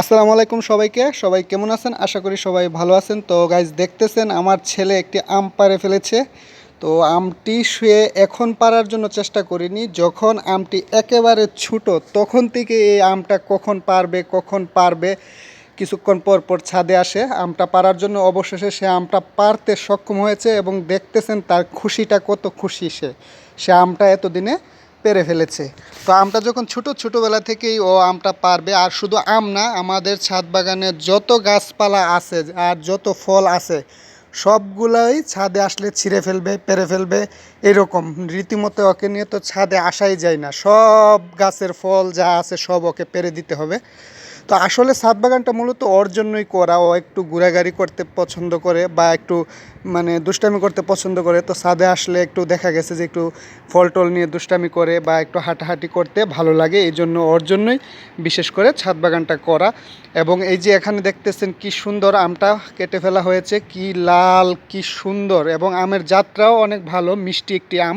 আসসালামু আলাইকুম সবাইকে। সবাই কেমন আছেন? আশা করি সবাই ভালো আছেন। তো গাইজ দেখতেছেন আমার ছেলে একটি আম পাড়ে ফেলেছে। তো আমটি শুয়ে এখন পারার জন্য চেষ্টা করিনি। যখন আমটি একেবারে ছোটো, তখন থেকে এই আমটা কখন পারবে কখন পারবে, কিছুক্ষণ পর পর ছাদে আসে। আমটা পারার জন্য অবশেষে সে আমটা পারতে সক্ষম হয়েছে এবং দেখতেছেন তার খুশিটা কত খুশি সে। সে আমটা এতদিনে পেরে ফেলেছে। তো আমটা যখন ছোট, ছোটোবেলা থেকেই ও আমটা পারবে। আর শুধু আম না, আমাদের ছাদ বাগানে যত গাছপালা আছে আর যত ফল আছে, সবগুলোই ছাদে আসলে ছিঁড়ে ফেলবে, পেরে ফেলবে এরকম। রীতিমতো ওকে নিয়ে তো ছাদে আসাই যায় না। সব গাছের ফল যা আছে সব ওকে পেরে দিতে হবে। তো আসলে ছাদ বাগানটা মূলত ওর জন্যই করা। ও একটু ঘোরাঘুরি করতে পছন্দ করে বা একটু মানে দুষ্টামি করতে পছন্দ করে। তো ছাদে আসলে একটু দেখা গেছে যে একটু ফল টল নিয়ে দুষ্টামি করে বা একটু হাঁটাহাঁটি করতে ভালো লাগে। এই জন্য ওর জন্যই বিশেষ করে ছাদ বাগানটা করা। এবং এই যে এখানে দেখতেছেন কি সুন্দর আমটা কেটে ফেলা হয়েছে, কি লাল, কি সুন্দর। এবং আমের যাত্রাও অনেক ভালো, মিষ্টি একটি আম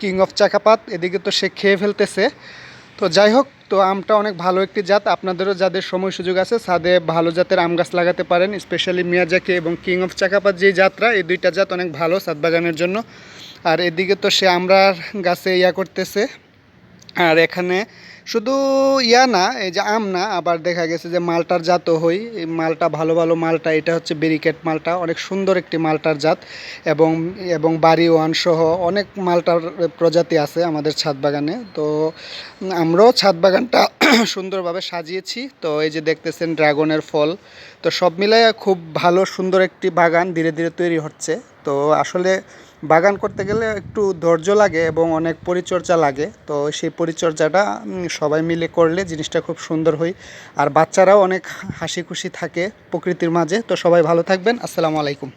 কিং অফ চাকাপাত এদিকে তো সে খেয়ে ফেলতেছে। তো যাই হোক, তো আমটা অনেক ভালো একটি জাত। আপনাদেরও যাদের সময় সুযোগ আছে সাদে ভালো জাতের আম গাছ লাগাতে পারেন স্পেশালি মিয়াজাকি এবং কিং অফ চাকাপাত যে যাত্রা, এই দুইটা জাত অনেক ভালো সাদ বাগানের জন্য। আর এদিকে তো সে আমরার গাছে ইয়া করতেছে আর এখানে শুধু ইয়া না, এই যে আম না, আবার দেখা গেছে যে মালটার জাতও হই। মালটা ভালো ভালো মালটা, এটা হচ্ছে ব্যারিকেড মালটা, অনেক সুন্দর একটি মালটার জাত। এবং এবং বাড়ি ওয়ান সহ অনেক মালটার প্রজাতি আছে আমাদের ছাদ বাগানে। তো আমরাও ছাদ বাগানটা সুন্দরভাবে সাজিয়েছি। তো এই যে দেখতেছেন ড্রাগনের ফল, তো সব মিলায় খুব ভালো, সুন্দর একটি বাগান ধীরে ধীরে তৈরি হচ্ছে। তো আসলে বাগান করতে গেলে একটু ধৈর্য লাগে এবং অনেক পরিচর্যা লাগে। তো সেই পরিচর্যাটা সবাই মিলে করলে জিনিসটা খুব সুন্দর হয়। আর বাচ্চারাও অনেক হাসি খুশি থাকে প্রকৃতির মাঝে। তো সবাই ভালো থাকবেন। আসসালামু আলাইকুম।